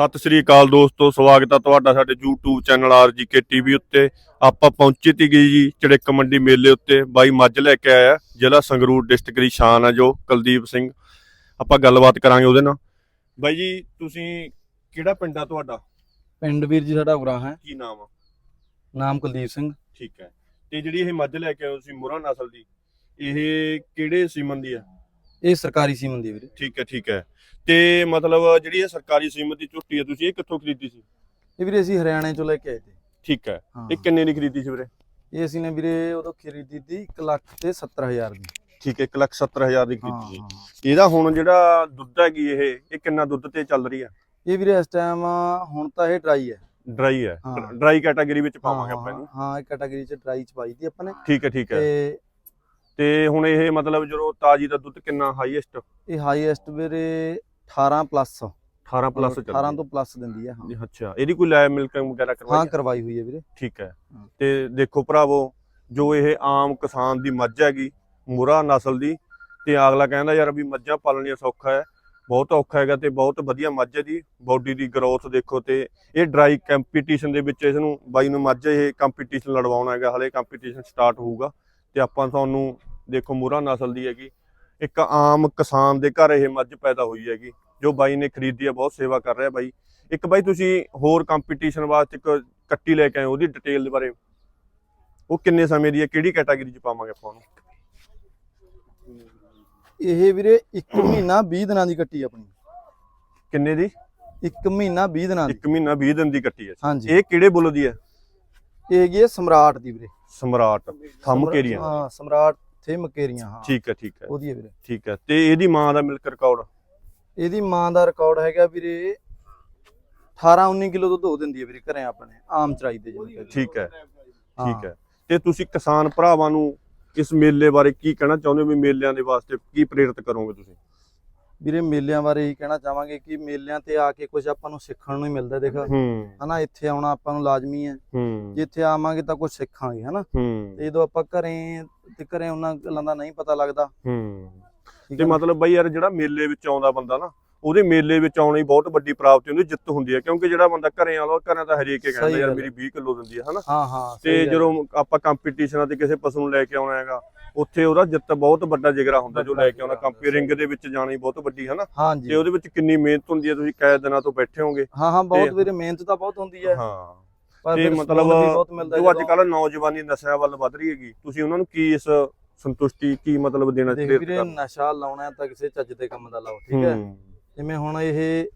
ਸਤਿ ਸ੍ਰੀ ਅਕਾਲ ਦੋਸਤੋ ਸਵਾਗਤ ਹੈ ਤੁਹਾਡਾ ਸਾਡੇ YouTube ਚੈਨਲ RGK TV ਉੱਤੇ। ਆਪਾਂ ਪਹੁੰਚੀ ਤੀ ਗਈ ਜੀ ਚੜਿੱਕ ਮੰਡੀ ਮੇਲੇ ਉੱਤੇ। ਬਾਈ ਮੱਝ ਲੈ ਕੇ ਆਇਆ ਜ਼ਿਲ੍ਹਾ ਸੰਗਰੂਰ ਡਿਸਟ੍ਰਿਕਟ ਦੀ ਸ਼ਾਨ ਹੈ ਜੋ ਕੁਲਦੀਪ ਸਿੰਘ। ਆਪਾਂ ਗੱਲਬਾਤ ਕਰਾਂਗੇ ਉਹਦੇ ਨਾਲ। ਬਾਈ ਜੀ ਤੁਸੀਂ ਕਿਹੜਾ ਪਿੰਡ ਆ ਤੁਹਾਡਾ? ਪਿੰਡ ਵੀਰ ਜੀ ਸਾਡਾ ਉਰਾ ਹੈ। ਕੀ ਨਾਮ ਆ? ਨਾਮ ਕੁਲਦੀਪ ਸਿੰਘ। ਠੀਕ ਹੈ। ਤੇ ਜਿਹੜੀ ਇਹ ਮੱਝ ਲੈ ਕੇ ਆਏ ਹੋ ਤੁਸੀਂ ਮੁਰਾ ਨਸਲ ਦੀ ਇਹ ਕਿਹੜੇ ਸੀਮਨ ਦੀ ਆ? ਇਹ ਸਰਕਾਰੀ ਸੀਮਨ ਦੀ ਵੀਰੇ। ਠੀਕ ਹੈ ਠੀਕ ਹੈ। ਤੇ ਮਤਲਬ ਜਿਹੜੀ ਇਹ ਸਰਕਾਰੀ ਸੀਮਨ ਦੀ ਝੁੱਟੀ ਹੈ ਤੁਸੀਂ ਇਹ ਕਿੱਥੋਂ ਖਰੀਦੀ ਸੀ? ਇਹ ਵੀਰੇ ਅਸੀਂ ਹਰਿਆਣੇ ਚੋਂ ਲੈ ਕੇ ਆਏ ਤੇ ਠੀਕ ਹੈ। ਇਹ ਕਿੰਨੇ ਦੀ ਖਰੀਦੀ ਸੀ ਵੀਰੇ? ਇਹ ਅਸੀਂ ਨੇ ਵੀਰੇ ਉਦੋਂ ਖਰੀਦੀ ਤੀ 1 ਲੱਖ ਤੇ 70000 ਦੀ। ਠੀਕ ਹੈ 170000 ਦੀ ਹਾਂ ਖਰੀਦੀ ਸੀ। ਇਹਦਾ ਹੁਣ ਜਿਹੜਾ ਦੁੱਧ ਹੈਗੀ ਇਹ ਇਹ ਕਿੰਨਾ ਦੁੱਧ ਤੇ ਚੱਲ ਰਹੀ ਹੈ? ਇਹ ਵੀਰੇ ਇਸ ਟਾਈਮ ਹੁਣ ਤਾਂ ਇਹ ਡਰਾਈ ਹੈ। ਡਰਾਈ ਹੈ। ਡਰਾਈ ਕੈਟਾਗਰੀ ਵਿੱਚ ਪਾਵਾਂਗੇ ਆਪਾਂ ਇਹਨੂੰ। ਹਾਂ ਇਹ ਕੈਟਾਗਰੀ ਚ ਡਰਾਈ ਚ ਪਾਈ ਆਪਾਂ ਨੇ। ਠੀਕ ਹੈ ਠੀਕ ਹੈ। ਤੇ ਤੇ ਹੁਣ ਇਹ ਮਤਲਬ ਜਦੋਂ ਤਾਜੀ ਦਾ ਦੁੱਧ ਕਿੰਨਾ ਹਾਈਐਸਟ ਇਹ ਹਾਈਐਸਟ ਵੀਰੇ 18 ਪਲੱਸ 18 ਪਲੱਸ ਚੱਲ 18 ਤੋਂ ਪਲੱਸ ਦਿੰਦੀ ਹੈ ਹਾਂ। ਅੱਛਾ। ਇਹਦੀ ਕੋਈ ਲੈ ਮਿਲਕ ਵਗੈਰਾ ਹਾਂ ਕਰਵਾਈ ਹੈ? ਕਰਵਾਈ ਹੋਈ ਹੈ ਵੀਰੇ। ਠੀਕ ਹੈ। ਹਾਂ। ਤੇ ਦੇਖੋ ਭਰਾਵੋ ਜੋ ਇਹ ਆਮ ਕਿਸਾਨ ਦੀ ਮੱਝ ਹੈਗੀ ਮੁਰਾ ਨਸਲ ਦੀ ਤੇ ਅਗਲਾ ਕਹਿੰਦਾ ਯਾਰ ਵੀ ਮੱਝਾਂ ਪਾਲਣੀਆਂ ਸੌਖਾ ਹੈ। ਬਹੁਤ ਔਖਾ ਹੈਗਾ ਤੇ ਬਹੁਤ ਵਧੀਆ ਮੱਝ ਹੈ ਦੀ ਬਾਡੀ ਦੀ ਗਰੋਥ ਦੇਖੋ ਤੇ ਇਹ ਡਰਾਈ ਕੰਪੀਟੀਸ਼ਨ ਦੇ ਵਿੱਚ ਇਸ ਨੂੰ ਬਾਈ ਨੂੰ ਮੱਝ ਇਹ ਕੰਪੀਟੀਸ਼ਨ ਲੜਵਾਉਣਾ ਹੈਗਾ। ਹਲੇ ਕੰਪੀਟੀਸ਼ਨ ਸਟਾਰਟ ਹੋਊਗਾ। ਤੇ ਆਪਾਂ ਤੁਹਾਨੂੰ ਦੇਖੋ ਮੁਰਾ ਨਸਲ ਦੀ ਹੈਗੀ ਇੱਕ ਆਮ ਕਿਸਾਨ ਦੇ ਘਰ ਇਹ ਮੱਝ ਪੈਦਾ ਹੋਈ ਹੈਗੀ ਜੋ ਬਾਈ ਨੇ ਖਰੀਦੀ ਹੈ ਬਹੁਤ ਸੇਵਾ ਕਰ ਰਿਹਾ ਬਾਈ। ਇੱਕ ਬਾਈ ਤੁਸੀਂ ਹੋਰ ਕੰਪੀਟੀਸ਼ਨ ਵਾਸਤੇ ਇੱਕ ਕੱਟੀ ਲੈ ਕੇ ਆਏ ਉਹਦੀ ਡਿਟੇਲ ਦੇ ਬਾਰੇ। ਉਹ ਕਿੰਨੇ ਸਮੇਂ ਦੀ ਹੈ ਕਿਹੜੀ ਕੈਟਾਗਰੀ ਚ ਪਾਵਾਂਗੇ ਆਪਾਂ ਉਹਨੂੰ? ਇਹ ਵੀਰੇ 1 ਮਹੀਨਾ 20 ਦਿਨਾਂ ਦੀ ਕੱਟੀ ਆਪਣੀ। ਕਿੰਨੇ ਦੀ? 1 ਮਹੀਨਾ 20 ਦਿਨਾਂ ਦੀ। 1 ਮਹੀਨਾ 20 ਦਿਨ ਦੀ ਕੱਟੀ ਹੈ। ਹਾਂਜੀ। ਇਹ ਕਿਹੜੇ ਬੁੱਲ ਦੀ ਹੈ? ਇਹ ਹੈਗੀ ਹੈ ਸਮਰਾਟ ਦੀ ਵੀਰੇ। ਸਮਰਾਟ ਥੰਮ ਕੇਰੀਆਂ ਹਾਂ ਸਮਰਾਟ ਥੇ ਮਕੇਰੀਆਂ ਹਾਂ। ਠੀਕ ਹੈ ਠੀਕ ਹੈ। ਉਹਦੀ ਹੈ ਵੀਰੇ। ਠੀਕ ਹੈ ਤੇ ਇਹਦੀ ਮਾਂ ਦਾ ਮਿਲਕ ਰਿਕਾਰਡ? ਇਹਦੀ ਮਾਂ ਦਾ ਰਿਕਾਰਡ ਹੈਗਾ ਵੀਰੇ 18 19 ਕਿਲੋ ਦੁੱਧ ਹੋ ਦਿੰਦੀ ਹੈ ਵੀਰੇ ਘਰੇ ਆਪਣੇ ਆਮ ਚਰਾਈ ਦੇ ਜਿੰਨੇ ਠੀਕ ਹੈ। ਠੀਕ ਹੈ। ਤੇ ਤੁਸੀਂ ਕਿਸਾਨ ਭਰਾਵਾਂ ਨੂੰ ਇਸ ਮੇਲੇ ਬਾਰੇ ਕੀ ਕਹਿਣਾ ਚਾਹੁੰਦੇ ਹੋ ਵੀ ਮੇਲਿਆਂ ਦੇ ਵਾਸਤੇ ਕੀ ਪ੍ਰੇਰਿਤ ਕਰੋਗੇ ਤੁਸੀਂ? ਵੀਰੇ ਮੇਲਿਆਂ ਬਾਰੇ ਹੀ ਕਹਿਣਾ ਚਾਹਾਂਗੇ ਕਿ ਮੇਲਿਆਂ ਤੇ ਆ ਕੇ ਕੁਝ ਆਪਾਂ ਨੂੰ ਸਿੱਖਣ ਨੂੰ ਹੀ ਮਿਲਦਾ ਦੇਖ। ਹਨਾ ਇੱਥੇ ਆਉਣਾ ਆਪਾਂ ਨੂੰ ਲਾਜ਼ਮੀ ਹੈ। ਜੇ ਇੱਥੇ ਆਵਾਂਗੇ ਤਾਂ ਕੁਝ ਸਿੱਖਾਂਗੇ ਹਨਾ। ਤੇ ਜਦੋਂ ਆਪਾਂ ਘਰੇ ਤੇ ਘਰੇ ਉਹਨਾਂ ਗੱਲਾਂ ਦਾ ਨਹੀਂ ਪਤਾ ਲੱਗਦਾ। ਤੇ? ਮਤਲਬ ਬਈ ਯਾਰ ਜਿਹੜਾ ਮੇਲੇ ਵਿੱਚ ਆਉਂਦਾ ਬੰਦਾ ਨਾ ਉਹਦੇ ਮੇਲੇ ਵਿੱਚ ਆਉਣਾ ਬਹੁਤ ਵੱਡੀ ਪ੍ਰਾਪਤੀ ਹੁੰਦੀ ਜਿੱਤ ਹੁੰਦੀ ਹੈ ਕਿਉਂਕਿ ਜਿਹੜਾ ਬੰਦਾ ਘਰੇ ਆਉਂਦਾ ਉਹ ਘਰਾਂ ਤਾਂ ਹਰੇਕ ਹੀ ਕਹਿੰਦਾ ਯਾਰ ਮੇਰੀ 20 ਕਿਲੋ ਦਿੰਦੀ ਹੈ ਹਨਾ? ਹਾਂ ਹਾਂ ਤੇ। ਜਦੋਂ ਆਪਾਂ ਕੰਪੀਟੀਸ਼ਨਾਂ ਤੇ ਕਿਸੇ ਪਸ਼ੂ ਨੂੰ ਲੈ ਕੇ ਆਉਣਾ ਹੈਗਾ ਉੱਥੇ ਉਹਦਾ ਜਿੱਤ ਬਹੁਤ ਵੱਡਾ ਜਿਗਰਾ ਹੁੰਦਾ ਜੋ ਲੈ ਕੇ ਆਉਣਾ। ਕੰਪੀ ਰਿੰਗ ਦੇ ਵਿੱਚ ਜਾਣੀ ਬਹੁਤ ਵੱਡੀ ਹੈ ਨਾ ਤੇ ਉਹਦੇ ਵਿੱਚ ਕਿੰਨੀ ਮਿਹਨਤ ਹੁੰਦੀ ਹੈ ਤੁਸੀਂ ਕਈ ਦਿਨਾਂ ਤੋਂ ਬੈਠੇ ਹੋਗੇ ਹਾਂ ਹਾਂ ਬਹੁਤ ਵੀਰੇ ਮਿਹਨਤ ਤਾਂ ਬਹੁਤ ਹੁੰਦੀ ਹੈ। ਹਾਂ। ਪਰ ਤੇ ਮਤਲਬ ਜੋ ਅੱਜ ਕੱਲ ਨੌਜਵਾਨੀ ਨਸ਼ਿਆਂ ਵੱਲ ਵੱਧ ਰਹੀ ਹੈਗੀ ਤੁਸੀਂ ਉਹਨਾਂ ਨੂੰ ਕੀ ਇਸ ਸੰਤੁਸ਼ਟੀ ਕੀ ਮਤਲਬ ਦੇਣਾ ਪ੍ਰੇਰਿਤ ਵੀਰੇ? ਨਸ਼ਾ ਲਾਉਣਾ ਤਾਂ ਕਿਸੇ ਚੱਜ ਦੇ ਕੰਮ ਦਾ ਲਾਓ ਠੀਕ ਹੂੰ। ਜਿਵੇਂ ਹੁਣ ਇਹ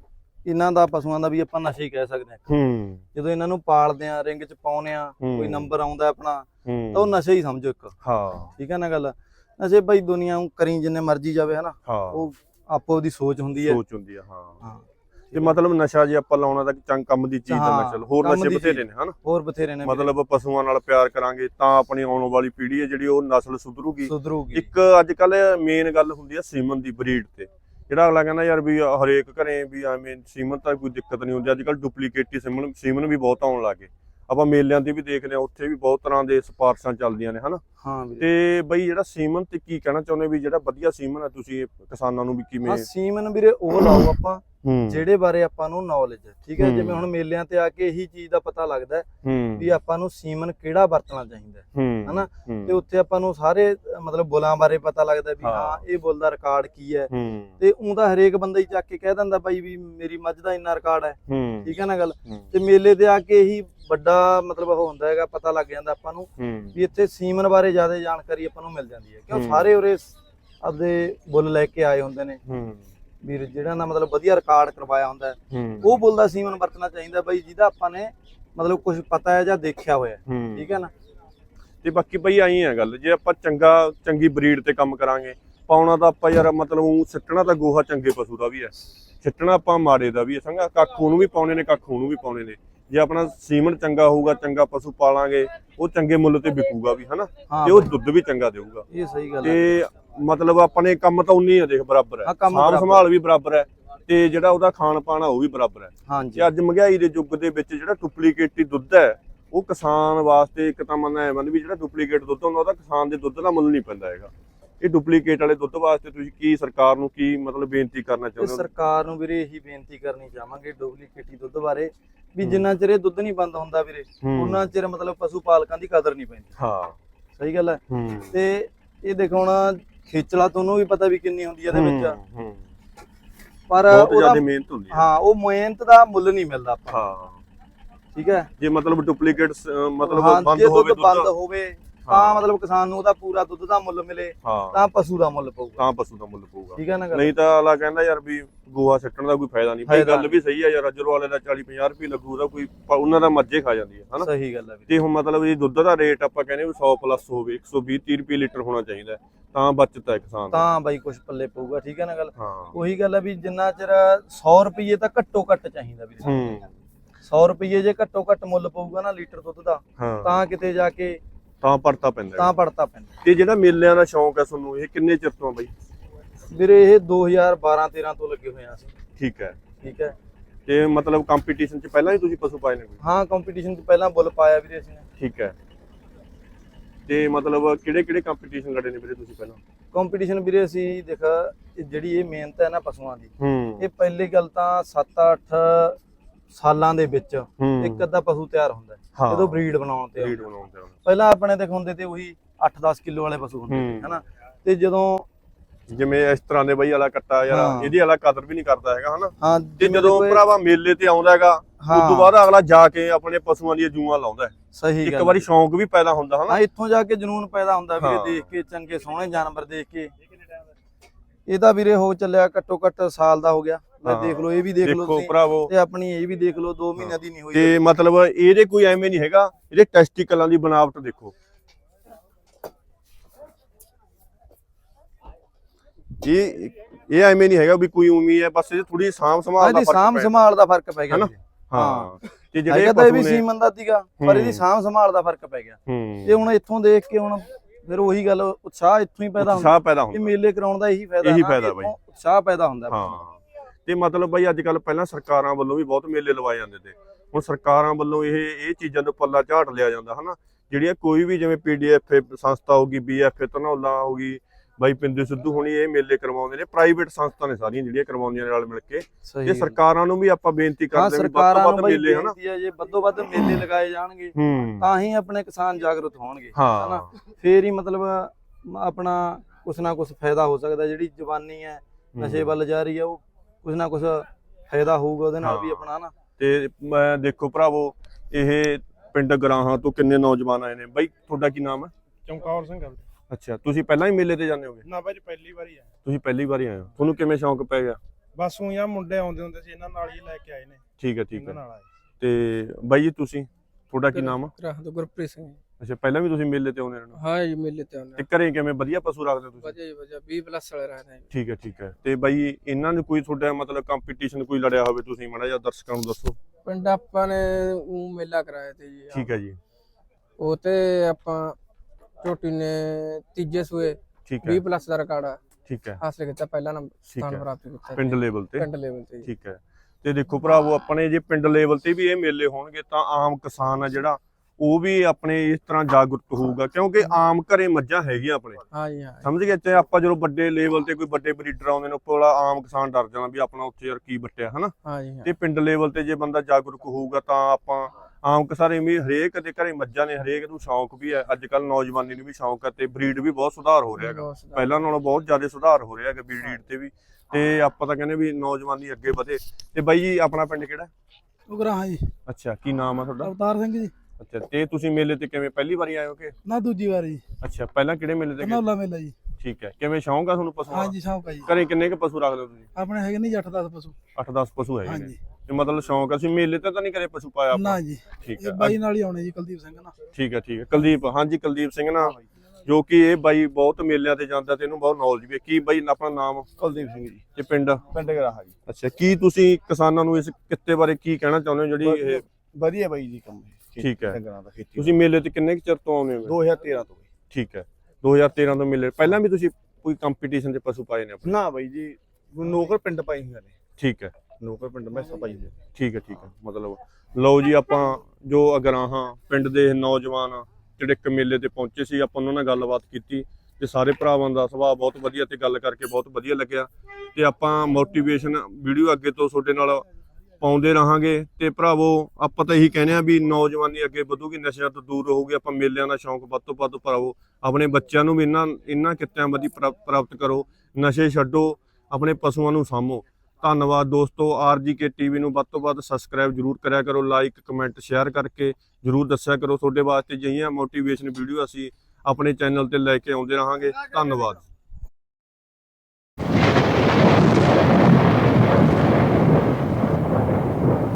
ਇਹਨਾਂ ਦਾ ਪਸ਼ੂਆਂ ਦਾ ਵੀ ਆਪਾਂ ਨਸ਼ਾ ਕਹਿ ਸਕਦੇ ਹਾਂ। ਹੂੰ। ਜਦੋਂ ਇਹਨਾਂ ਨੂੰ ਪਾਲਦੇ ਆ ਰਿੰਗ 'ਚ ਪਾਉਨੇ ਆ ਕੋਈ। ਨੰਬਰ ਆਉਂਦਾ ਆਪਣਾ ਤਾਂ ਉਹ ਨਸ਼ਾ ਹੀ ਸਮਝੋ ਇੱਕ। ਹਾਂ। ਠੀਕ ਹੈ ਨਾ ਗੱਲ? ਨਸ਼ੇ ਭਾਈ ਦੁਨੀਆ ਨੂੰ ਕਰੀ ਜਿੰਨੇ ਮਰਜ਼ੀ ਜਾਵੇ ਹਨਾ? ਉਹ ਆਪੋ ਦੀ ਸੋਚ ਹੁੰਦੀ ਹੈ। ਸੋਚ ਹੁੰਦੀ ਹਾਂ ਹਾਂ। ਤੇ ਮਤਲਬ ਨਸ਼ਾ ਜੇ ਆਪਾਂ ਲਾਉਣਾ ਤਾਂ ਚੰਗ ਕੰਮ ਦੀ ਚੀਜ਼ ਹਾਂ, ਨਸ਼ਾ ਹੋਰ ਨਸ਼ੇ ਬਥੇਰੇ। ਨੇ ਹਨਾ? ਹੋਰ ਬਥੇਰੇ ਨੇ। ਮਤਲਬ ਪਸ਼ੂਆਂ ਨਾਲ ਪਿਆਰ ਕਰਾਂਗੇ ਤਾਂ ਆਪਣੀ ਆਉਣ ਵਾਲੀ ਪੀੜ੍ਹੀ ਹੈ ਜਿਹੜੀ ਉਹ ਨਸਲ ਸੁਧਰੂਗੀ। ਸੁਧਰੂਗੀ। ਇੱਕ ਅੱਜ ਕੱਲ ਮੇਨ ਗੱਲ ਹੁੰਦੀ ਹੈ ਸੀਮਨ ਦੀ ਬਰੀਡ ਤੇ। ਜਿਹੜਾ ਅਗਲਾ ਕਹਿੰਦਾ ਯਾਰ ਵੀ ਹਰੇਕ ਘਰੇ ਵੀ ਐਵੇਂ ਸੀਮਨ ਤਾਂ ਕੋਈ ਦਿੱਕਤ ਨਹੀਂ ਹੁੰਦੀ ਅੱਜ ਕੱਲ ਡੁਪਲੀਕੇਟੀ ਸੀਮਨ ਸੀਮਨ ਵੀ ਬਹੁਤ ਆਉਣ ਲੱਗੇ ਆਪਾਂ ਮੇਲਿਆਂ ਤੇ ਵੀ ਦੇਖਦੇ ਆ ਉੱਥੇ ਵੀ ਬਹੁਤ ਤਰ੍ਹਾਂ ਦੇ ਸਿਫਾਰਸ਼ਾਂ ਚੱਲਦੀਆਂ ਨੇ ਹਨਾ? ਹਾਂ ਵੀਰੇ। ਤੇ ਬਈ ਜਿਹੜਾ ਸੀਮਨ ਤੇ ਕੀ ਕਹਿਣਾ ਚਾਹੁੰਦੇ ਵੀ ਜਿਹੜਾ ਵਧੀਆ ਸੀਮਨ ਹੈ ਤੁਸੀਂ ਕਿਸਾਨਾਂ ਨੂੰ ਵੀ ਹਾਂ ਕਿਵੇਂ ਸੀਮਨ ਵੀਰੇ ਉਹ ਲਾਓ ਆਪਾਂ। ਹੂੰ ਜਿਹੜੇ ਬਾਰੇ ਆਪਾਂ ਨੂੰ ਨੌਲੇਜ ਹੈ ਠੀਕ ਹੈ। ਜਿਵੇਂ ਹੁਣ ਮੇਲਿਆਂ ਤੇ ਆ ਕੇ ਇਹੀ ਚੀਜ਼ ਦਾ ਪਤਾ ਲੱਗਦਾ ਵੀ ਆਪਾਂ ਨੂੰ ਸੀਮਨ ਕਿਹੜਾ ਵਰਤਣਾ ਚਾਹੀਦਾ ਹੈ ਹਨਾ? ਤੇ ਉੱਥੇ ਆਪਾਂ ਨੂੰ ਸਾਰੇ ਮਤਲਬ ਬੁੱਲਾਂ ਬਾਰੇ ਪਤਾ ਲੱਗਦਾ ਵੀ ਹਾਂ। ਇਹ ਬੁੱਲ ਦਾ ਰਿਕਾਰਡ ਕੀ ਹੈ। ਤੇ ਉਹਦਾ ਹਰੇਕ ਬੰਦਾ ਹੀ ਚੱਕ ਕੇ ਕਹਿ ਦਿੰਦਾ ਬਾਈ ਵੀ ਮੇਰੀ ਮੱਝ ਦਾ ਇੰਨਾ ਰਿਕਾਰਡ ਹੈ ਠੀਕ ਹੈ ਨਾ ਗੱਲ? ਤੇ ਮੇਲੇ ਤੇ ਆ ਕੇ ਇਹੀ ਵੱਡਾ ਮਤਲਬ ਉਹ ਹੁੰਦਾ ਹੈਗਾ ਪਤਾ ਲੱਗ ਜਾਂਦਾ ਆਪਾਂ ਨੂੰ ਵੀ ਇੱਥੇ ਸੀਮਨ ਬਾਰੇ ਜ਼ਿਆਦਾ ਜਾਣਕਾਰੀ ਆਪਾਂ ਨੂੰ ਮਿਲ ਜਾਂਦੀ ਹੈ। ਕਿਉਂ। ਸਾਰੇ ਉਰੇ ਆਪਦੇ ਬੁੱਲ ਲੈ ਕੇ ਆਏ ਹੁੰਦੇ ਨੇ। ਵੀਰ ਜਿਹੜਾ ਨਾ ਮਤਲਬ ਵਧੀਆ ਰਿਕਾਰਡ ਕਰਵਾਇਆ ਹੁੰਦਾ ਉਹ ਬੁੱਲ ਦਾ ਸੀਮਨ ਵਰਤਣਾ ਚਾਹੀਦਾ ਬਾਈ ਜਿਹਦਾ ਆਪਾਂ ਨੇ ਮਤਲਬ ਕੁਝ ਪਤਾ ਹੈ ਜਾਂ ਦੇਖਿਆ ਹੋਇਆ ਠੀਕ ਹੈ ਨਾ? ਤੇ ਬਾਕੀ ਬਈ ਆਈ ਹੈ ਗੱਲ ਜੇ ਆਪਾਂ ਚੰਗਾ ਚੰਗੀ ਬਰੀਡ ਤੇ ਕੰਮ ਕਰਾਂਗੇ ਪਾਉਣਾ ਤਾਂ ਆਪਾਂ ਯਾਰ ਮਤਲਬ ਉਹ ਸਿੱਟਣਾ ਤਾਂ ਗੋਹਾ ਚੰਗੇ ਪਸ਼ੂ ਦਾ ਵੀ ਹੈ ਸਿੱਟਣਾ ਆਪਾਂ ਮਾੜੇ ਦਾ ਵੀ ਹੈ ਸੰਗਾ ਕੱਖੂ ਨੂੰ ਵੀ ਪਾਉਣੇ ਨੇ ਕੱਖੂ ਨੂੰ ਵੀ ਪਾਉਣੇ ਨੇ। ਜੇ ਆਪਣਾ ਸੀਮਨ ਚੰਗਾ ਹੋਊਗਾ ਚੰਗਾ ਪਸ਼ੂ ਪਾਲਾਂਗੇ ਉਹ ਚੰਗੇ ਮੁੱਲ ਤੇ ਵਿਕੂਗਾ ਵੀ ਹਨਾ? ਤੇ ਉਹ ਦੁੱਧ ਵੀ ਚੰਗਾ ਦੇਊਗਾ। ਇਹ ਸਹੀ ਗੱਲ ਹੈ। ਤੇ ਮਤਲਬ ਆਪਣੇ ਕੰਮ ਤਾਂ ਉਨੀ ਆ ਦੇਖ ਬਰਾਬਰ ਹੈ। ਹਾਂ, ਕੰਮ ਸਾਂਭ ਬਰਾਬਰ। ਸੰਭਾਲ ਵੀ ਬਰਾਬਰ ਹੈ ਤੇ ਜਿਹੜਾ ਉਹਦਾ ਖਾਣ ਪਾਣ ਉਹ ਵੀ ਬਰਾਬਰ ਹੈ। ਹਾਂਜੀ। ਤੇ ਅੱਜ ਮਹਿੰਗਾਈ ਦੇ ਯੁੱਗ ਦੇ ਵਿੱਚ ਜਿਹੜਾ ਡੁਪਲੀਕੇਟੀ ਦੁੱਧ ਹੈ ਉਹ ਕਿਸਾਨ ਵਾਸਤੇ ਇੱਕ ਤਾਂ ਮੰਨ ਵੀ ਜਿਹੜਾ ਡੁਪਲੀਕੇਟ ਦੁੱਧ ਹੁੰਦਾ ਉਹਦਾ ਕਿਸਾਨ ਦੇ ਦੁੱਧ ਦਾ ਮੁੱਲ ਨਹੀਂ ਪੈਂਦਾ ਹੈਗਾ। ਇਹ ਡੁਪਲੀਕੇਟ ਵਾਲੇ ਦੁੱਧ ਵਾਸਤੇ ਤੁਸੀਂ ਕੀ ਸਰਕਾਰ ਨੂੰ ਕੀ ਮਤਲਬ ਬੇਨਤੀ ਕਰਨਾ ਚਾਹੁੰਦੇ ਹੋ? ਸਰਕਾਰ ਨੂੰ ਵੀਰੇ ਇਹੀ ਬੇਨਤੀ ਕਰਨੀ ਚਾਹਾਂਗੇ ਡੁਪਲੀਕੇਟੀ ਦੁੱਧ ਬਾਰੇ ਵੀ। ਜਿੰਨਾ ਚਿਰ ਇਹ ਦੁੱਧ ਨਹੀਂ ਬੰਦ ਹੁੰਦਾ ਵੀਰੇ। ਉਹਨਾਂ ਚਿਰ ਮਤਲਬ ਪਸ਼ੂ ਪਾਲਕਾਂ ਦੀ ਕਦਰ ਨਹੀਂ ਪੈਂਦੀ। ਹਾਂ। ਸਹੀ ਗੱਲ ਹੈ। ਤੇ ਇਹ ਦੇਖੋ ਹੁਣ ਖੇਚਲਾ ਤੁਹਾਨੂੰ ਵੀ ਪਤਾ ਵੀ ਕਿੰਨੀ ਹੁੰਦੀ ਹੈ ਇਹਦੇ ਵਿੱਚ। ਪਰ ਬਹੁਤ ਉਹਦਾ ਜ਼ਿਆਦਾ ਮਿਹਨਤ ਹੁੰਦੀ ਹੈ। ਹਾਂ ਉਹ ਮਿਹਨਤ ਦਾ ਮੁੱਲ ਨਹੀਂ ਮਿਲਦਾ ਆਪਾਂ ਹਾਂ। ਠੀਕ ਹੈ? ਜੇ ਮਤਲਬ ਡੁਪਲੀਕੇਟ ਮਤਲਬ ਬੰਦ ਹੋਵੇ ਦੁੱਧ। ਬੰਦ ਹੋਵੇ। ਤਾਂ ਮਤਲਬ ਕਿਸਾਨ ਨੂੰ ਉਹਦਾ ਪੂਰਾ ਦੁੱਧ ਦਾ ਮੁੱਲ ਮਿਲੇ ਹਾਂ। ਤਾਂ ਪਸ਼ੂ ਦਾ ਮੁੱਲ ਪਊਗਾ। ਤਾਂ ਪਸ਼ੂ ਦਾ ਮੁੱਲ ਪਊਗਾ। ਠੀਕ ਹੈ ਨਾ ਨਹੀਂ ਤਾਂ ਅਗਲਾ ਕਹਿੰਦਾ ਯਾਰ ਵੀ ਗੋਹਾ ਸੱਟਣ ਦਾ ਕੋਈ ਫਾਇਦਾ ਨਹੀਂ। ਭਾਈ ਗੱਲ ਵੀ ਸਹੀ ਆ ਯਾਰ ਅਜਰ ਵਾਲੇ ਦਾ 40 50 ਰੁਪਏ ਲੱਗੂ ਉਹਦਾ ਕੋਈ ਉਹਨਾਂ ਦਾ ਮੱਝੇ ਖਾ ਜਾਂਦੀ ਹੈ ਹਨਾ? ਸਹੀ ਗੱਲ ਹੈ ਤੇ ਹੁਣ ਮਤਲਬ ਇਹ ਦੁੱਧ ਦਾ ਰੇਟ ਆਪਾਂ ਕਹਿੰਦੇ ਵੀ 100 ਪਲੱਸ ਹੋਵੇ 120 30 ਰੁਪਏ ਲੀਟਰ ਹੋਣਾ ਚਾਹੀਦਾ ਹੈ, ਤਾਂ ਬਚਤ ਹੈ ਕਿਸਾਨ ਤਾਂ ਬਾਈ ਕੁਝ ਪੱਲੇ ਪਊਗਾ ਠੀਕ ਹੈ ਨਾ ਗੱਲ? ਹਾਂ। ਉਹੀ ਗੱਲ ਹੈ ਵੀ ਜਿੰਨਾ ਚਿਰ 100 ਰੁਪਏ ਤਾਂ ਘੱਟੋ ਘੱਟ ਚਾਹੀਦਾ ਹੂੰ। 100 ਰੁਪਏ ਜੇ ਘੱਟੋ ਘੱਟ ਮੁੱਲ ਪਊਗਾ ਨਾ ਲੀਟਰ ਦੁੱਧ ਦਾ ਹਾਂ। ਤਾਂ ਕਿਤੇ ਜਾ ਕੇ ਤਾਂ ਪੜਤਾ ਪੈਂਦਾ। ਤਾਂ ਪੜਤਾ ਪੈਂਦਾ। ਤੇ ਜਿਹੜਾ ਮੇਲਿਆਂ ਦਾ ਸ਼ੌਂਕ ਹੈ ਤੁਹਾਨੂੰ ਇਹ ਕਿੰਨੇ ਚਿਰ ਤੋਂ ਆ ਬਾਈ? ਵੀਰੇ ਇਹ 2012 13 ਤੋਂ ਲੱਗੇ ਹੋਏ ਆ ਅਸੀਂ। ਠੀਕ ਹੈ। ਠੀਕ ਹੈ। ਤੇ ਮਤਲਬ ਕੰਪੀਟੀਸ਼ਨ ਚ ਪਹਿਲਾਂ ਹੀ ਤੁਸੀਂ ਪਸ਼ੂ ਪਾਏ ਨੇ ਕੋਈ? ਹਾਂ ਕੰਪੀਟੀਸ਼ਨ ਚ ਪਹਿਲਾਂ ਬੁੱਲ ਪਾਇਆ ਵੀਰੇ ਅਸੀਂ ਨੇ। ਠੀਕ ਹੈ। ਤੇ ਮਤਲਬ ਕਿਹੜੇ ਕਿਹੜੇ ਕੰਪੀਟੀਸ਼ਨ ਲੜੇ ਨੇ ਵੀਰੇ ਤੁਸੀਂ ਪਹਿਲਾਂ? ਕੰਪੀਟੀਸ਼ਨ ਵੀਰੇ ਅਸੀਂ ਦੇਖ ਇਹ ਜਿਹੜੀ ਇਹ ਮਿਹਨਤ ਹੈ ਨਾ ਪਸ਼ੂਆਂ ਦੀ ਹੂੰ। ਇਹ ਪਹਿਲੀ ਗੱਲ ਤਾਂ 7-8 ਸਾਲਾਂ ਦੇ ਵਿੱਚ ਇੱਕ ਅੱਧਾ ਪਸ਼ੂ ਤਿਆਰ ਹੁੰਦਾ ਹੈ। ਜਦੋਂ ਬਰੀਡ ਬਣਾਉਣ ਤੇ ਪਹਿਲਾਂ ਆਪਣੇ ਤੇ ਹੁੰਦੇ ਤੇ ਉਹੀ 8-10 ਕਿਲੋ ਵਾਲੇ ਪਸ਼ੂ ਹੁੰਦੇ ਹਨਾ ਤੇ ਜਦੋਂ ਜਿਵੇਂ ਇਸ ਤਰ੍ਹਾਂ ਦੇ ਬਈ ਵਾਲਾ ਕੱਟਾ ਯਾਰ। ਇਹਦੀ ਵਾਲਾ ਕਦਰ ਵੀ ਨਹੀਂ ਕਰਦਾ ਹੈਗਾ ਹਨਾ ਹਾਂ ਤੇ ਜਦੋਂ ਭਰਾਵਾ ਮੇਲੇ ਤੇ ਆਉਂਦਾ ਹੈਗਾ ਉਸ। ਤੋਂ ਬਾਅਦ ਅਗਲਾ ਜਾ ਕੇ ਆਪਣੇ ਪਸ਼ੂਆਂ ਦੀਆਂ ਜੂਆਂ ਲਾਉਂਦਾ। ਸਹੀ ਇੱਕ ਗੱਲ ਵਾਰੀ ਸ਼ੌਂਕ ਵੀ ਪੈਦਾ ਹੁੰਦਾ ਹਨਾ ਹਾਂ ਇੱਥੋਂ ਜਾ ਕੇ ਜਨੂਨ ਪੈਦਾ ਹੁੰਦਾ ਹਾਂ। ਦੇਖ ਕੇ ਚੰਗੇ ਸੋਹਣੇ ਜਾਨਵਰ ਦੇਖ ਕੇ ਇਹਦਾ ਵੀਰੇ ਹੋ ਚੱਲਿਆ ਘੱਟੋ ਘੱਟ ਸਾਲ ਦਾ ਹੋ ਗਿਆ ਹਾਂ। ਦੇਖ ਲਓ ਇਹ ਵੀ ਦੇਖ ਲਓ ਦੇਖੋ ਤੁਸੀਂ ਭਰਾਵੋ। ਤੇ ਆਪਣੀ ਇਹ ਵੀ ਦੇਖ ਲਓ 2 ਮਹੀਨਿਆਂ ਦੀ ਨਹੀਂ ਹੋਈ ਤੇ ਮਤਲਬ ਇਹਦੇ ਕੋਈ ਐਵੇਂ ਨਹੀਂ ਹੈਗਾ ਇਹਦੇ ਟੈਸਟੀਕਲਾਂ ਦੀ ਬਣਾਵਟ ਦੇਖੋ। ਇਹ ਇਹ ਐਵੇਂ ਨਹੀਂ ਹੈਗਾ ਵੀ ਕੋਈ ਉਮੀ ਹੈ ਬਸ ਇਹ ਥੋੜੀ ਸਾਂਭ ਸੰਭਾਲ ਦਾ ਹਾਂਜੀ ਫ਼ਰਕ ਪੈ- ਸੰਭਾਲ ਦਾ ਫ਼ਰਕ ਪੈ ਗਿਆ ਹਨਾ? ਹਾਂ। ਤੇ ਜਿਹੜੇ ਹੈਗਾ ਤਾਂ ਇਹ ਪਸ਼ੂ ਵੀ ਨੇ ਸੀਮਨ ਦਾ ਸੀਗਾ ਪਰ ਇਹਦੀ। ਸਾਂਭ ਸੰਭਾਲ ਦਾ ਫ਼ਰਕ ਪੈ ਗਿਆ। ਹੂੰ। ਤੇ ਹੁਣ ਇੱਥੋਂ ਦੇਖ ਕੇ ਹੁਣ ਫਿਰ ਉਹੀ ਗੱਲ ਉਤਸ਼ਾਹ ਇੱਥੋਂ ਹੀ ਪੈਦਾ ਹੁੰਦਾ। ਉਤਸ਼ਾਹ ਪੈਦਾ ਇਹ ਹੁੰਦਾ ਮੇਲੇ ਕਰਾਉਣ ਦਾ ਇਹੀ ਫਾਇਦਾ ਇਹੀ ਨਾ, ਫਾਇਦਾ ਇੱਥੋਂ ਬਾਈ। ਉਤਸ਼ਾਹ ਪੈਦਾ ਹੁੰਦਾ। ਹਾਂ। ਤੇ ਮਤਲਬ ਬਈ ਅੱਜ ਕੱਲ ਪਹਿਲਾਂ ਸਰਕਾਰਾਂ ਵੱਲੋਂ ਵੀ ਬਹੁਤ ਮੇਲੇ ਲਵਾਏ ਜਾਂਦੇ ਤੇ। ਹੁਣ ਸਰਕਾਰਾਂ ਵੱਲੋਂ ਇਹ ਇਹ ਚੀਜ਼ਾਂ ਨੂੰ ਪੱਲਾ ਝਾੜ ਲਿਆ ਜਾਂਦਾ ਹਨਾ? ਜਿਹੜੀਆਂ ਕੋਈ ਵੀ ਜਿਵੇਂ ਪੀਡੀਐਫ ਸੰਸਥਾ ਹੋਗੀ ਬੀਐਫ ਧਨੌਲਾ ਹੋਗੀ ਬਾਈ ਪਿੰਦੇ ਸਿੱਧੂ ਹੁਣੀ ਇਹ ਮੇਲੇ ਕਰਵਾਉਂਦੇ ਨੇ ਪ੍ਰਾਈਵੇਟ ਸੰਸਥਾ ਨੇ ਸਾਰੀਆਂ ਜਿਹੜੀਆਂ ਕਰਵਾਉਂਦੀਆਂ ਨੇ ਨਾਲ ਮਿਲ ਕੇ। ਤੇ। ਸਰਕਾਰਾਂ ਨੂੰ ਵੀ ਆਪਾਂ ਬੇਨਤੀ ਕਰਦੇ ਹਾਂ ਵੱਧ ਤੋਂ ਵੱਧ ਮੇਲੇ ਹਨਾ? ਜੇ ਵੱਧੋ ਵੱਧ ਮੇਲੇ ਲਗਾਏ ਜਾਣਗੇ ਤਾਂ ਹੀ ਆਪਣੇ ਕਿਸਾਨ ਜਾਗਰੂਕ ਹੋਣਗੇ ਹਨਾ? ਫੇਰ ਹੀ ਮਤਲਬ ਆਪਣਾ ਕੁਛ ਨਾ ਕੁਛ ਫਾਇਦਾ ਹੋ ਸਕਦਾ ਜਿਹੜੀ ਜਵਾਨੀ ਹੈ। ਨਸ਼ੇ ਵੱਲ ਜਾ ਰਹੀ ਹੈ ਉਹ ਕੁਛ ਨਾ ਕੁਛ ਫਾਇਦਾ ਹੋਊਗਾ ਉਹਦੇ ਨਾਲ ਵੀ ਹਾਂ। ਆਪਣਾ ਨਾ। ਤੇ ਮੈਂ ਦੇਖੋ ਭਰਾਵੋ ਇਹ ਪਿੰਡ ਗਰਾਹਾਂ ਤੋਂ ਕਿੰਨੇ ਨੌਜਵਾਨ ਆਏ ਨੇ? ਬਾਈ ਤੁਹਾਡਾ ਕੀ ਨਾਮ ਹੈ? ਚਮਕੌਰ ਸਿੰਘ। ਅੱਛਾ ਤੁਸੀਂ ਪਹਿਲਾਂ ਹੀ ਮੇਲੇ ਤੇ ਜਾਂਦੇ ਹੋਗੇ? ਨਾ ਬਾਈ ਪਹਿਲੀ ਵਾਰੀ ਆ ਤੁਸੀਂ ਪਹਿਲੀ ਵਾਰੀ ਆਏ ਹੋ। ਤੁਹਾਨੂੰ ਕਿਵੇਂ ਸ਼ੌਂਕ ਪੈ ਗਿਆ? ਬਸ ਉਹ ਆ ਮੁੰਡੇ ਆਉਂਦੇ ਹੁੰਦੇ ਸੀ ਇਹਨਾਂ ਨਾਲ ਹੀ ਲੈ ਕੇ ਆਏ ਨੇ। ਠੀਕ ਹੈ ਠੀਕ ਹੈ। ਤੇ ਬਾਈ ਜੀ ਤੁਸੀਂ ਤੁਹਾਡਾ ਕੀ ਨਾਮ ਆ? ਰਾਹ ਤੋਂ ਗੁਰਪ੍ਰੀਤ ਸਿੰਘ। ਅੱਛਾ ਪਹਿਲਾਂ ਵੀ ਤੁਸੀਂ ਮੇਲੇ ਤੇ ਆਉਂਦੇ ਰਹਿੰਦੇ ਹੋ? ਹਾਂ ਜੀ ਮੇਲੇ ਤੇ ਆਉਣਾ ਤੇ ਘਰੇ ਕਿਵੇਂ ਵਧੀਆ ਪਸ਼ੂ ਰੱਖਦੇ ਹੋ ਤੁਸੀਂ? ਵਜਾ ਜੀ ਵਜਾ 20 ਪਲੱਸ ਵਾਲੇ ਰਹਿੰਦੇ ਜੀ। ਠੀਕ ਹੈ ਠੀਕ ਹੈ। ਤੇ ਬਾਈ ਇਹਨਾਂ ਨੂੰ ਕੋਈ ਤੁਹਾਡਾ ਮਤਲਬ ਕੰਪੀਟੀਸ਼ਨ ਕੋਈ ਲੜਿਆ ਹੋਵੇ ਤੁਸੀਂ ਮਾੜਾ ਜਿਹਾ ਦਰਸ਼ਕਾਂ ਨੂੰ ਦੱਸੋ। ਪਿੰਡ ਆਪਾਂ ਨੇ ਉਹ ਮੇਲਾ ਕਰਾਇਆ ਤੇ ਜੀ ਠੀਕ ਹੈ ਜੀ। ਉਹ ਤੇ ਆਪਾਂ ਝੋਟੀ ਨੇ ਤੀਜੇ ਸੂਏ ਠੀਕ ਹੈ। 20 ਪਲੱਸ ਦਾ ਰਿਕਾਰਡ ਠੀਕ ਹੈ। ਹਾਸਲ ਕੀਤਾ ਪਹਿਲਾ ਨੰਬਰ ਸਥਾਨ ਪ੍ਰਾਪਤ ਕੀਤਾ ਪਿੰਡ ਲੈਵਲ ਤੇ। ਪਿੰਡ ਲੈਵਲ ਤੇ ਠੀਕ ਹੈ। ਤੇ ਦੇਖੋ ਭਰਾਵੋ ਆਪਣੇ ਜੇ ਪਿੰਡ ਲੈਵਲ ਤੇ ਵੀ ਇਹ ਮੇਲੇ ਹੋਣਗੇ ਤਾਂ ਆਮ ਕਿਸਾਨ ਆ ਜਿਹੜਾ ਉਹ ਵੀ ਆਪਣੇ ਇਸ ਤਰ੍ਹਾਂ ਜਾਗਰੂਕ ਹੋਊਗਾ ਕਿਉਂਕਿ ਆਮ ਘਰੇ ਮੱਝਾਂ ਹੈਗੀਆਂ ਆਪਣੇ। ਹਾਂ। ਸਮਝ ਗਏ? ਤੇ ਆਪਾਂ ਜਦੋਂ ਵੱਡੇ ਲੈਵਲ ਤੇ ਕੋਈ ਵੱਡੇ ਬਰੀਡਰ ਆਉਂਦੇ ਨੇ ਕੋਲਾ ਆਮ ਕਿਸਾਨ ਡਰ ਜਾਂਦਾ ਵੀ ਆਪਣਾ ਉੱਥੇ ਯਾਰ ਕੀ ਬੱਟਿਆ ਹਨਾ? ਤੇ ਪਿੰਡ ਲੈਵਲ ਤੇ ਜੇ ਬੰਦਾ ਜਾਗਰੂਕ ਹੋਊਗਾ ਤਾਂ ਆਪਾਂ ਆਮ ਕਿਸਾਰੇ ਵੀ ਹਰੇਕ ਦੇ ਘਰੇ ਮੱਝਾਂ ਨੇ ਹਰੇਕ ਨੂੰ ਸ਼ੌਂਕ ਵੀ ਹੈ। ਅੱਜ ਕੱਲ ਨੌਜਵਾਨੀ ਨੂੰ ਵੀ ਸ਼ੌਂਕ ਹੈ ਤੇ ਬਰੀਡ ਵੀ ਬਹੁਤ ਸੁਧਾਰ ਹੋ ਰਿਹਾ ਹੈਗਾ। ਪਹਿਲਾਂ ਨਾਲੋਂ ਬਹੁਤ ਜ਼ਿਆਦਾ ਸੁਧਾਰ ਹੋ ਰਿਹਾ ਹੈਗਾ ਬਰੀਡ ਤੇ ਵੀ। ਤੇ ਆਪਾਂ ਤਾਂ ਕਹਿੰਦੇ ਵੀ ਨੌਜਵਾਨੀ ਅੱਗੇ ਵਧੇ। ਤੇ ਬਾਈ ਜੀ ਆਪਣਾ ਪਿੰਡ ਕਿਹੜਾ? ਉਗਰਾ ਜੀ। ਅੱਛਾ ਕੀ ਨਾਮ ਆ ਤੁਹਾਡਾ? ਅਵਤਾਰ ਸਿੰਘ ਜੀ। ਅੱਛਾ ਤੇ ਤੁਸੀਂ ਮੇਲੇ ਤੇ ਕਿਵੇਂ? ਪਹਿਲੀ ਵਾਰੀ ਆਏ ਹੋ ਕਿ? ਨਾ ਦੂਜੀ ਵਾਰ। ਜੀ ਅੱਛਾ ਪਹਿਲਾਂ ਕਿਹੜੇ ਮੇਲੇ ਤੇ ਗਏ? ਕਨੌਲਾ ਮੇਲਾ ਜੀ। ਠੀਕ ਹੈ। ਕਿਵੇਂ ਸ਼ੌਂਕ ਆ ਤੁਹਾਨੂੰ ਪਸ਼ੂਆਂ ਦਾ? ਹਾਂਜੀ ਸ਼ੌਂਕ ਆ ਜੀ। ਘਰੇ ਕਿੰਨੇ ਕੁ ਪਸ਼ੂ ਰੱਖਦੇ ਹੋ ਤੁਸੀਂ? ਆਪਣੇ ਹੈਗੇ ਨਹੀਂ 8-10 ਪਸ਼ੂ। 8-10 ਪਸ਼ੂ ਹੈਗੇ ਹਾਂਜੀ। ਤੇ ਮਤਲਬ ਸ਼ੌਂਕ ਆ, ਅਸੀਂ ਮੇਲੇ ਤੇ ਤਾਂ ਨਹੀਂ ਕਰੇ ਪਸ਼ੂ ਪਾਇਆ ਨਾ ਜੀ। ਠੀਕ ਇਹ ਹੈ। ਬਾਈ ਨਾਲ ਹੀ ਆਉਣੇ ਜੀ ਕੁਲਦੀਪ ਸਿੰਘ ਨਾਲ। ਠੀਕ ਹੈ ਠੀਕ ਹੈ। ਕੁਲਦੀਪ ਹਾਂਜੀ ਕੁਲਦੀਪ ਸਿੰਘ ਨਾ ਜੋ ਕਿ ਇਹ ਬਾਈ ਬਹੁਤ ਮੇਲਿਆਂ ਤੇ ਜਾਂਦਾ ਤੇ ਇਹਨੂੰ ਬਹੁਤ ਨੌਲੇਜ ਵੀ ਹੈ। ਕੀ ਬਾਈ ਆਪਣਾ ਨਾਮ? ਕੁਲਦੀਪ ਸਿੰਘ ਜੀ। ਤੇ ਪਿੰਡ? ਪਿੰਡ ਗਰਾਹਾ ਜੀ। ਅੱਛਾ ਕੀ ਤੁਸੀਂ ਕਿਸਾਨਾਂ ਨੂੰ ਇਸ ਕਿੱਤੇ ਬਾਰੇ ਕੀ ਕਹਿਣਾ ਚਾਹੁੰਦੇ ਹੋ ਜਿਹੜੀ ਇਹ ਵਧੀਆ ਬਾਈ ਜੀ ਕੰਮ ਠੀਕ ਹੈ। ਡੰਗਰਾਂ ਦਾ ਖੇਤੀ ਤੁਸੀਂ ਮੇਲੇ ਤੇ ਕਿੰਨੇ ਕੁ ਚਿਰ ਤੋਂ ਆਉਂਦੇ ਹੋ 2013 ਤੋਂ। ਠੀਕ ਹੈ। 2013 ਤੋਂ ਮੇਲੇ। ਪਹਿਲਾਂ ਵੀ ਤੁਸੀਂ ਕੋਈ ਕੰਪੀਟੀਸ਼ਨ ਦੇ ਪਸ਼ੂ ਪਾਏ ਨੇ ਆਪਣੇ? ਨਾ ਬਾਈ ਜੀ ਨੌਕਰ ਪਿੰਡ ਪਾਈ ਹੋਈਆਂ ਨੇ। ਠੀਕ ਹੈ। ਨੌਕਰ ਪਿੰਡ ਮੈਂ ਪਾਈ ਹੋਈ ਠੀਕ ਹੈ ਠੀਕ ਹੈ। ਮਤਲਬ ਲਓ ਜੀ ਆਪਾਂ ਜੋ ਅਗਰਾਹਾਂ ਪਿੰਡ ਦੇ ਨੌਜਵਾਨ ਜਿਹੜੇ ਇੱਕ ਮੇਲੇ ਤੇ ਪਹੁੰਚੇ ਸੀ ਆਪਾਂ ਉਹਨਾਂ ਨਾਲ ਗੱਲਬਾਤ ਕੀਤੀ ਤੇ ਸਾਰੇ ਭਰਾਵਾਂ ਦਾ ਸੁਭਾਅ ਬਹੁਤ ਵਧੀਆ ਤੇ ਗੱਲ ਕਰਕੇ ਬਹੁਤ ਵਧੀਆ ਲੱਗਿਆ ਤੇ ਆਪਾਂ ਮੋਟੀਵੇਸ਼ਨ ਵੀਡੀਓ ਅੱਗੇ ਤੋਂ ਤੁਹਾਡੇ ਨਾਲ ਪਾਉਂਦੇ ਰਹਾਂਗੇ ਤੇ ਭਰਾਵੋ, ਆਪਾਂ ਤਾਂ ਇਹੀ ਕਹਿੰਦੇ ਆ ਵੀ ਨੌਜਵਾਨੀ ਅੱਗੇ ਵਧੂਗੀ, ਨਸ਼ਿਆਂ ਤੋਂ ਦੂਰ ਰਹੂਗੀ, ਆਪਾਂ ਮੇਲਿਆਂ ਦਾ ਸ਼ੌਂਕ ਵੱਧ ਤੋਂ ਵੱਧ ਭਰਾਵੋ, ਆਪਣੇ ਬੱਚਿਆਂ ਨੂੰ ਵੀ ਇਹਨਾਂ ਇਹਨਾਂ ਕਿੱਤਿਆਂ ਵਧੀ ਪ੍ਰਾਪਤ ਕਰੋ, ਨਸ਼ੇ ਛੱਡੋ, ਆਪਣੇ ਪਸ਼ੂਆਂ ਨੂੰ ਸਾਂਭੋ। ਧੰਨਵਾਦ ਦੋਸਤੋ, ਆਰਜੀਕੇ ਟੀਵੀ ਨੂੰ ਵੱਧ ਤੋਂ ਵੱਧ ਸਬਸਕ੍ਰਾਈਬ ਜਰੂਰ ਕਰਿਆ ਕਰੋ, ਲਾਈਕ, ਕਮੈਂਟ, ਸ਼ੇਅਰ ਕਰਕੇ ਜਰੂਰ ਦੱਸਿਆ ਕਰੋ, ਤੁਹਾਡੇ ਵਾਸਤੇ ਜਿਹੀਆਂ ਮੋਟੀਵੇਸ਼ਨ ਵੀਡੀਓ ਅਸੀਂ ਆਪਣੇ ਚੈਨਲ ਤੇ ਲੈ ਕੇ ਆਉਂਦੇ ਰਹਾਂਗੇ। ਧੰਨਵਾਦ।